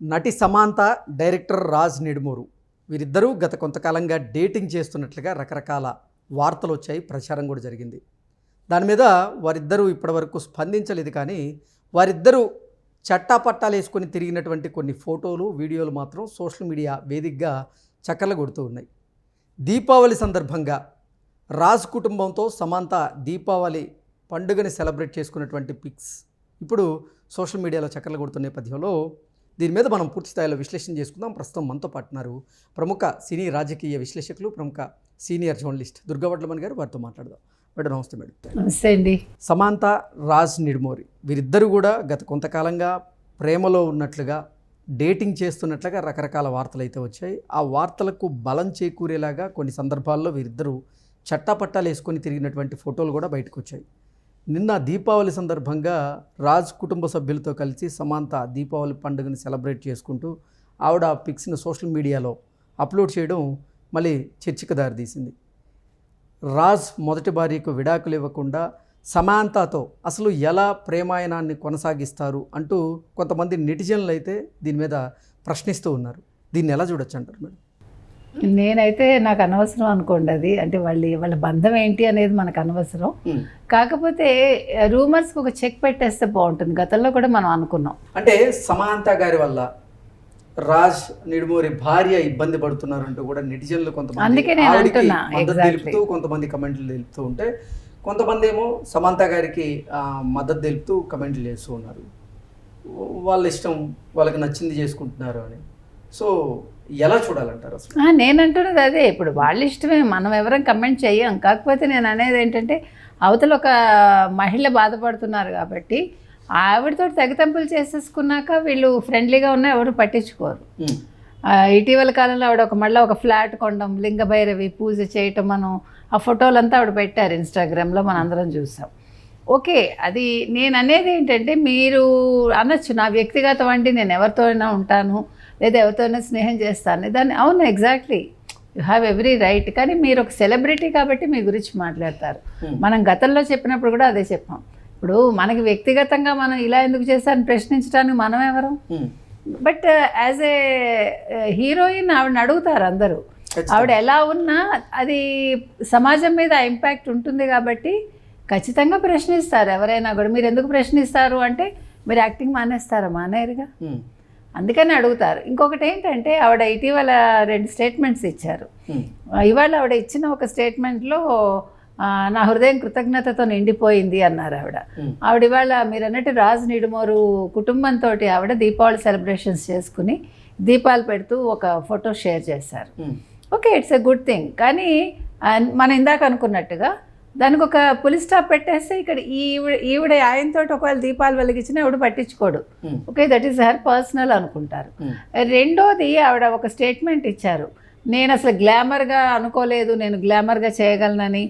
నటి సమాంత డైరెక్టర్ రాజ్ నిడుమూరు. వీరిద్దరూ గత కొంతకాలంగా డేటింగ్ చేస్తున్నట్లుగా రకరకాల వార్తలు వచ్చాయి ప్రచారం కూడా జరిగింది. దాని మీద వారిద్దరూ ఇప్పటివరకు స్పందించలేదు కానీ వారిద్దరూ చట్టాపట్టాలు వేసుకొని తిరిగినటువంటి కొన్ని ఫోటోలు వీడియోలు మాత్రం సోషల్ మీడియా వేదికగా చక్కర్లు కొడుతూ ఉన్నాయి. దీపావళి సందర్భంగా రాజ్ కుటుంబంతో సమాంత దీపావళి పండుగని సెలబ్రేట్ చేసుకున్నటువంటి పిక్స్ ఇప్పుడు సోషల్ మీడియాలో చక్కర్లు కొడుతున్న నేపథ్యంలో దీని మీద మనం పూర్తి స్థాయిలో విశ్లేషణ చేసుకుందాం. ప్రస్తుతం మనతో పాటున్నారు ప్రముఖ సినీ రాజకీయ విశ్లేషకులు ప్రముఖ సీనియర్ జర్నలిస్ట్ దుర్గావడ్లమణి గారు. వారితో మాట్లాడదాం. మేడం నమస్తే మేడం. నమస్తే అండి. సమాంత రాజ్ నిడుమోరి వీరిద్దరూ కూడా గత కొంతకాలంగా ప్రేమలో ఉన్నట్లుగా డేటింగ్ చేస్తున్నట్లుగా రకరకాల వార్తలు అయితే వచ్చాయి. ఆ వార్తలకు బలం చేకూరేలాగా కొన్ని సందర్భాల్లో వీరిద్దరూ చట్టాపట్టాలు వేసుకొని తిరిగినటువంటి ఫోటోలు కూడా బయటకు వచ్చాయి. నిన్న దీపావళి సందర్భంగా రాజ్ కుటుంబ సభ్యులతో కలిసి సమాంత దీపావళి పండుగని సెలబ్రేట్ చేసుకుంటూ ఆవిడ ఆ పిక్స్ని సోషల్ మీడియాలో అప్లోడ్ చేయడం మళ్ళీ చర్చకు దారితీసింది. రాజ్ మొదటి భార్యకు విడాకులు ఇవ్వకుండా సమాంతతో అసలు ఎలా ప్రేమాయణాన్ని కొనసాగిస్తారు అంటూ కొంతమంది నెటిజన్లు అయితే దీని మీద ప్రశ్నిస్తూ ఉన్నారు. దీన్ని ఎలా చూడొచ్చు అంటారు మేడం? నేనైతే నాకు అనవసరం అనుకోండి అది. అంటే వాళ్ళ వాళ్ళ బంధం ఏంటి అనేది మనకు అనవసరం. కాకపోతే రూమర్స్కి ఒక చెక్ పెట్టేస్తే బాగుంటుంది. గతంలో కూడా మనం అనుకున్నాం. అంటే సమాంత గారి వల్ల రాజ్ నిడుమూరి భార్య ఇబ్బంది పడుతున్నారంటూ కూడా నెటిజన్లు కొంతమంది. తెలుపుతూ కొంతమంది కమెంట్లు తెలుపుతూ ఉంటే కొంతమంది ఏమో సమాంత గారికి మద్దతు తెలుపుతూ కమెంట్లు చేస్తూ ఉన్నారు. వాళ్ళ ఇష్టం వాళ్ళకి నచ్చింది చేసుకుంటున్నారు అని. సో ఎలా చూడాలంటారు అసలు? ఆ, నేను అంటున్నది అదే. ఇప్పుడు వాళ్ళ ఇష్టమే. మనం ఎవరం కమెంట్ చెయ్యం. కాకపోతే నేను అనేది ఏంటంటే అవతల ఒక మహిళ బాధపడుతున్నారు కాబట్టి ఆవిడతో తెగతంపులు చేసేసుకున్నాక వీళ్ళు ఫ్రెండ్లీగా ఉన్నా ఎవరు పట్టించుకోరు. ఇటీవల కాలంలో ఆవిడ ఒక మళ్ళీ ఒక ఫ్లాట్ కొనడం లింగభైరవి పూజ చేయటం మనం ఆ ఫోటోలంతా ఆవిడ పెట్టారు ఇన్స్టాగ్రామ్లో మనం అందరం చూసాం. ఓకే అది నేను అనేది ఏంటంటే మీరు అనొచ్చు. నా వ్యక్తిగతం అంటే నేను ఎవరితో అయినా ఉంటాను. లేదా ఎవరితోనైనా స్నేహం చేస్తాను. దాన్ని అవును exactly you have every right కానీ మీరు ఒక సెలబ్రిటీ కాబట్టి మీ గురించి మాట్లాడతారు. Hmm. మనం గతంలో చెప్పినప్పుడు కూడా అదే చెప్పాం. ఇప్పుడు మనకి వ్యక్తిగతంగా మనం ఇలా ఎందుకు చేస్తారని ప్రశ్నించడానికి మనం ఎవరు? బట్ యాజ్ ఏ హీరోయిన్ ఆవిడని అడుగుతారు అందరూ. ఆవిడ ఎలా ఉన్నా అది సమాజం మీద ఇంపాక్ట్ ఉంటుంది కాబట్టి ఖచ్చితంగా ప్రశ్నిస్తారు. ఎవరైనా కూడా మీరు ఎందుకు ప్రశ్నిస్తారు అంటే మీరు యాక్టింగ్ మానేస్తారా? మానేరుగా ఉమ్, అందుకని అడుగుతారు. ఇంకొకటి ఏంటంటే ఆవిడ ఇటీవల రెండు స్టేట్మెంట్స్ ఇచ్చారు. ఇవాళ ఆవిడ ఇచ్చిన ఒక స్టేట్మెంట్లో నా హృదయం కృతజ్ఞతతో నిండిపోయింది అన్నారు ఆవిడ. ఆవిడ ఇవాళ మీరు అన్నట్టు రాజు నిడుమోరు కుటుంబంతో ఆవిడ దీపావళి సెలబ్రేషన్స్ చేసుకుని దీపాలు పెడుతూ ఒక ఫోటో షేర్ చేశారు. Okay it's a good thing. కానీ మనం ఇందాక అనుకున్నట్టుగా దానికి ఒక పులి స్టాప్ పెట్టేస్తే ఇక్కడ ఈవిడ ఈవిడ ఆయనతో ఒకవేళ దీపాలు వెలిగించినా ఎవడు పట్టించుకోడు. Okay that is her personal అనుకుంటారు. రెండోది ఆవిడ ఒక స్టేట్మెంట్ ఇచ్చారు. నేను అసలు గ్లామర్గా అనుకోలేదు నేను గ్లామర్గా చేయగలనని.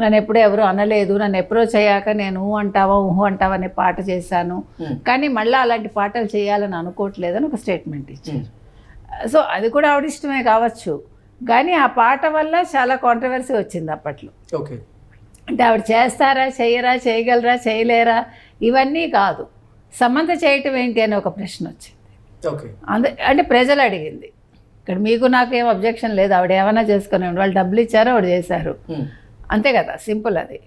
నన్ను ఎప్పుడూ ఎవరు అనలేదు నన్ను ఎప్పుడో చేయక నేను ఊహు అంటావా ఊహు అంటావా అనే పాట చేశాను. కానీ మళ్ళీ అలాంటి పాటలు చేయాలని అనుకోవట్లేదని ఒక స్టేట్మెంట్ ఇచ్చారు. సో అది కూడా ఆవిడ ఇష్టమే కావచ్చు. కానీ ఆ పాట వల్ల చాలా కాంట్రవర్సీ వచ్చింది అప్పట్లో. ఓకే. అంటే ఆవిడ చేస్తారా చేయరా చేయగలరా చేయలేరా? ఇవన్నీ కాదు. సమంత చేయటం ఏంటి అని ఒక ప్రశ్న వచ్చింది. ఓకే. అంద అంటే ప్రజలు అడిగింది. ఇక్కడ మీకు నాకు ఏం అబ్జెక్షన్ లేదు. ఆవిడ ఏమైనా చేసుకుని వాళ్ళు డబ్బులు ఇచ్చారో ఆవిడ చేశారు. అంతే కదా సింపుల్ అది.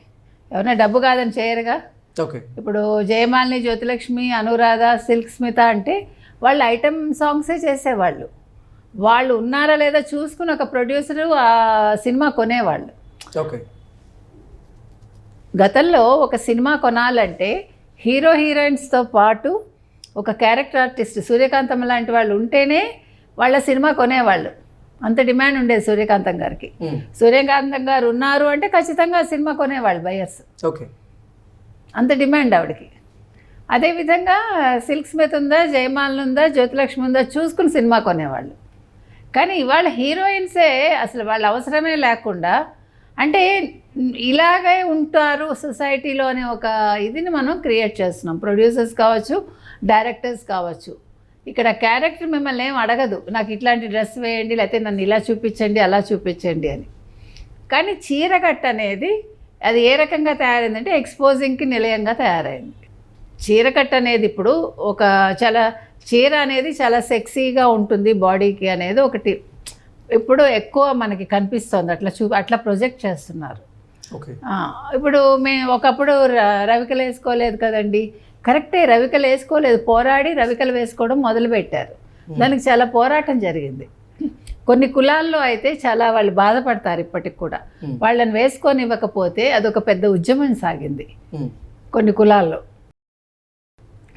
ఎవరైనా డబ్బు కాదని చేయరుగా? ఓకే. ఇప్పుడు జయమాలిని జ్యోతిలక్ష్మి అనురాధ సిల్క్ స్మిత అంటే వాళ్ళు ఐటమ్ సాంగ్సే చేసేవాళ్ళు. వాళ్ళు ఉన్నారా లేదా చూసుకుని ఒక ప్రొడ్యూసరు ఆ సినిమా కొనేవాళ్ళు. ఓకే. గతంలో ఒక సినిమా కొనాలంటే హీరో హీరోయిన్స్తో పాటు ఒక క్యారెక్టర్ ఆర్టిస్ట్ సూర్యకాంతం లాంటి వాళ్ళు ఉంటేనే వాళ్ళ సినిమా కొనేవాళ్ళు. అంత డిమాండ్ ఉండేది సూర్యకాంతం గారికి. ఉమ్, సూర్యకాంతం గారు ఉన్నారు అంటే ఖచ్చితంగా సినిమా కొనేవాళ్ళు బయర్స్ ఓకే. అంత డిమాండ్ ఆవిడకి. అదేవిధంగా సిల్క్ స్మిత్ ఉందా జయమాలిని ఉందా జ్యోతిలక్ష్మి ఉందా చూసుకుని సినిమా కొనేవాళ్ళు. కానీ ఇవాళ హీరోయిన్సే అసలు వాళ్ళ అవసరమే లేకుండా అంటే ఇలాగే ఉంటారు సొసైటీలో అనే ఒక ఇదిని మనం క్రియేట్ చేస్తున్నాం. ప్రొడ్యూసర్స్ కావచ్చు డైరెక్టర్స్ కావచ్చు. ఇక్కడ క్యారెక్టర్ మిమ్మల్ని ఏం అడగదు. నాకు ఇట్లాంటి డ్రెస్ వేయండి లేకపోతే నన్ను ఇలా చూపించండి అలా చూపించండి అని. కానీ చీరకట్ట అనేది అది ఏ రకంగా తయారైందంటే ఎక్స్పోజింగ్కి నిలయంగా తయారైంది. చీరకట్ట అనేది ఇప్పుడు ఒక చాలా చీర అనేది చాలా సెక్సీగా ఉంటుంది బాడీకి అనేది ఒకటి. ఇప్పుడు ఎక్కువ మనకి కనిపిస్తుంది. అట్లా చూ అట్లా ప్రొజెక్ట్ చేస్తున్నారు. ఇప్పుడు మేము ఒకప్పుడు ర- రవికలు వేసుకోలేదు కదండి. కరెక్టే రవికలు వేసుకోలేదు. పోరాడి రవికలు వేసుకోవడం మొదలుపెట్టారు. దానికి చాలా పోరాటం జరిగింది. కొన్ని కులాల్లో అయితే చాలా వాళ్ళు బాధపడతారు ఇప్పటికి కూడా. Hmm. వాళ్ళని వేసుకొని ఇవ్వకపోతే అదొక పెద్ద ఉద్యమం సాగింది. ఉమ్, కొన్ని కులాల్లో.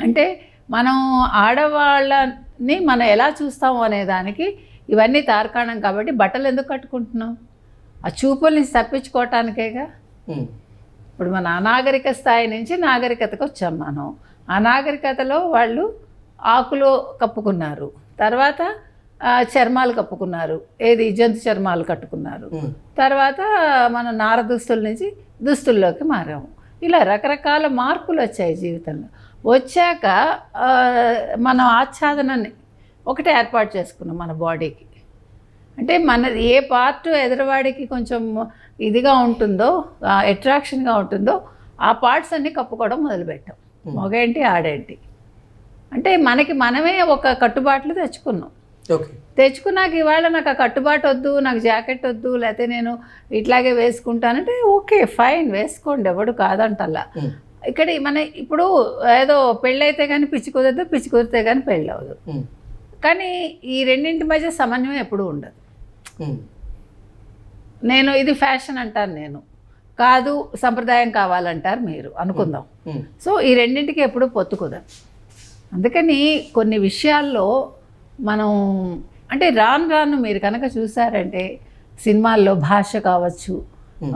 అంటే మనం ఆడవాళ్ళని మనం ఎలా చూస్తాము అనే దానికి ఇవన్నీ తార్కాణం కాబట్టి బట్టలు ఎందుకు కట్టుకుంటున్నాం? ఆ చూపుల్ని తప్పించుకోవటానికేగా? ఉమ్, ఇప్పుడు మన అనాగరిక స్థాయి నుంచి నాగరికతకు వచ్చాం మనం. అనాగరికతలో వాళ్ళు ఆకులు కప్పుకున్నారు. తర్వాత చర్మాలు కప్పుకున్నారు. ఏది? జంతు చర్మాలు కట్టుకున్నారు. తర్వాత మన నార దుస్తుల నుంచి దుస్తుల్లోకి మారాము. ఇలా రకరకాల మార్పులు వచ్చాయి జీవితంలో. వచ్చాక మనం ఆచ్ఛాదనని ఒకటి ఏర్పాటు చేసుకున్నాం మన బాడీకి. అంటే మన ఏ పార్ట్ ఎదురువాడికి కొంచెం ఇదిగా ఉంటుందో అట్రాక్షన్గా ఉంటుందో ఆ పార్ట్స్ అన్నీ కప్పుకోవడం మొదలుపెట్టాం. మగేంటి ఆడేంటి. అంటే మనకి మనమే ఒక కట్టుబాట్లు తెచ్చుకున్నాం. ఓకే. తెచ్చుకున్నాక ఇవాళ నాకు ఆ కట్టుబాటు వద్దు నాకు జాకెట్ వద్దు లేకపోతే నేను ఇట్లాగే వేసుకుంటానంటే ఓకే ఫైన్ వేసుకోండి ఎవడు కాదంటల్లా. ఇక్కడ మన ఇప్పుడు ఏదో పెళ్ళైతే కానీ పిచ్చి కుదరదు పిచ్చి కుదిరితే కానీ పెళ్ళి అవ్వదు కానీ ఈ రెండింటి మధ్య సమన్వయం ఎప్పుడూ ఉండదు. నేను ఇది ఫ్యాషన్ అంటాను నేను. కాదు సంప్రదాయం కావాలంటారు మీరు. అనుకుందాం. సో ఈ రెండింటికి ఎప్పుడు పొత్తు కుదరదు. అందుకని కొన్ని విషయాల్లో మనం అంటే రాను రాను మీరు కనుక చూసారంటే సినిమాల్లో భాష కావచ్చు.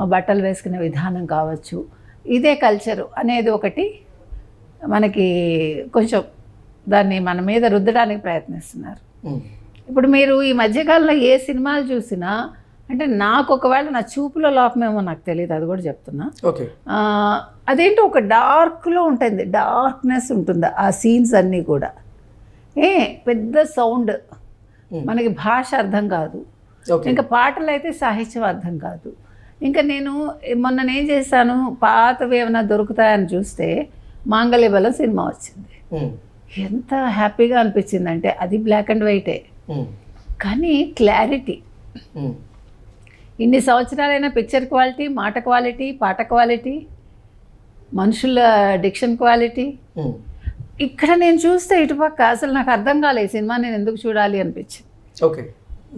బట్టలు వేసుకునే విధానం కావచ్చు ఇదే కల్చరు అనేది ఒకటి మనకి కొంచెం దాన్ని మన మీద రుద్దడానికి ప్రయత్నిస్తున్నారు. ఇప్పుడు మీరు ఈ మధ్యకాలంలో ఏ సినిమాలు చూసినా అంటే నాకు ఒకవేళ నా చూపులో లోపమేమో నాకు తెలియదు అది కూడా చెప్తున్నా. ఓకే. అదేంటో ఒక డార్క్లో ఉంటుంది డార్క్నెస్ ఉంటుంది ఆ సీన్స్ అన్నీ కూడా. ఏ పెద్ద సౌండ్. మనకి భాష అర్థం కాదు. ఇంకా పాటలు అయితే సాహిత్యం అర్థం కాదు. ఇంకా నేను మొన్న ఏం చేశాను పాతవి ఏమైనా దొరుకుతాయని చూస్తే మాంగళ్య బలం సినిమా వచ్చింది. ఎంత హ్యాపీగా అనిపించిందంటే అది బ్లాక్ అండ్ వైటే కానీ క్లారిటీ ఇన్ని సంవత్సరాలైన పిక్చర్ క్వాలిటీ మాట క్వాలిటీ పాట క్వాలిటీ మనుషుల డిక్షన్ క్వాలిటీ ఇక్కడ నేను చూస్తే ఇటుపక్క అసలు నాకు అర్థం కాలేదు. సినిమా నేను ఎందుకు చూడాలి అనిపించింది. ఓకే.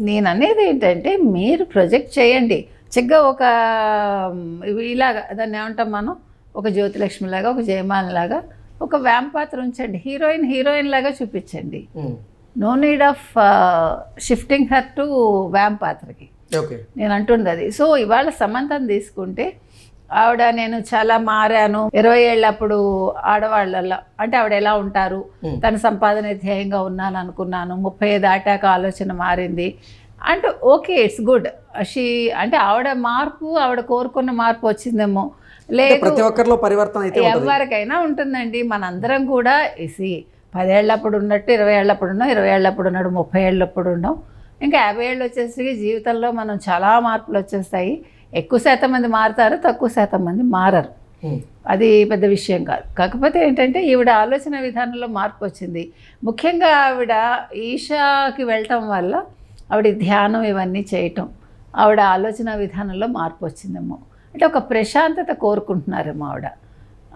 నేను అనేది ఏంటంటే మీరు ప్రొజెక్ట్ చేయండి. చక్కగా ఒక ఇలాగా దాన్ని ఏమంటాం మనం? ఒక జ్యోతిలక్ష్మి లాగా ఒక జయమాన్ లాగా ఒక వ్యాంప్ పాత్ర ఉంచండి. హీరోయిన్ హీరోయిన్ లాగా చూపించండి. No need of shifting her to vamp పాత్రకి ఓకే నేను అంటుంది అది. సో ఇవాళ సమంతం తీసుకుంటే ఆవిడ నేను చాలా మారాను. ఇరవై ఏళ్ళప్పుడు ఆడవాళ్ళల్లో అంటే ఆవిడ ఎలా ఉంటారు? Hmm. తన సంపాదన ధ్యేయంగా ఉన్నాను అనుకున్నాను ముప్పై దాటాక ఆలోచన మారింది. అంటే ఓకే ఇట్స్ గుడ్ షీ అంటే ఆవిడ మార్పు ఆవిడ కోరుకున్న మార్పు వచ్చిందేమో. లేదు. ప్రతి ఒక్కరిలో పరివర్తన ఎవరికైనా ఉంటుందండి. మనందరం కూడా ఇసి పదేళ్ళప్పుడు ఉన్నట్టు ఇరవై ఏళ్ళప్పుడు ఉన్నాం ఇరవై ఏళ్ళప్పుడు ఉన్నాడు ముప్పై ఏళ్ళప్పుడు ఉన్నాం. ఇంకా యాభై ఏళ్ళు వచ్చేసరికి జీవితంలో మనం చాలా మార్పులు వచ్చేస్తాయి. ఎక్కువ శాతం మంది మారుతారు తక్కువ శాతం మంది మారరు. అది పెద్ద విషయం కాదు. కాకపోతే ఏంటంటే ఈవిడ ఆలోచన విధానంలో మార్పు వచ్చింది. ముఖ్యంగా ఆవిడ ఈషాకి వెళ్ళటం వల్ల ఆవిడ ధ్యానం ఇవన్నీ చేయటం ఆవిడ ఆలోచన విధానంలో మార్పు వచ్చిందేమో. అంటే ఒక ప్రశాంతత కోరుకుంటున్నారేమో ఆవిడ.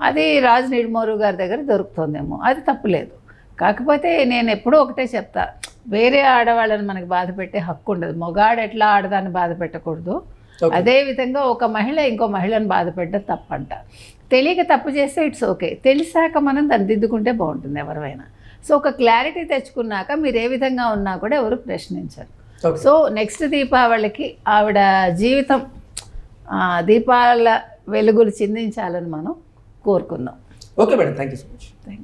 అది రాజు నిడుమోరు గారి దగ్గర దొరుకుతుందేమో. అది తప్పులేదు. కాకపోతే నేను ఎప్పుడూ ఒకటే చెప్తా వేరే ఆడవాళ్ళని మనకి బాధ పెట్టే హక్కు ఉండదు. మొగాడు ఎట్లా ఆడదాన్ని బాధ పెట్టకూడదు. ఓకే. అదే విధంగా ఒక మహిళ ఇంకో మహిళను బాధపెట్టడం తప్పంట. తెలియక తప్పు చేస్తే ఇట్స్ ఓకే. తెలిసాక మనం దాన్ని దిద్దుకుంటే బాగుంటుంది ఎవరైనా సో ఒక క్లారిటీ తెచ్చుకున్నాక మీరు ఏ విధంగా ఉన్నా కూడా ఎవరు ప్రశ్నించరు. సో నెక్స్ట్ దీపావళికి ఆవిడ జీవితం దీపాల వెలుగులు చిందించాలని మనం కోరుకుందాం. Okay madam. Thank you so much. Thank you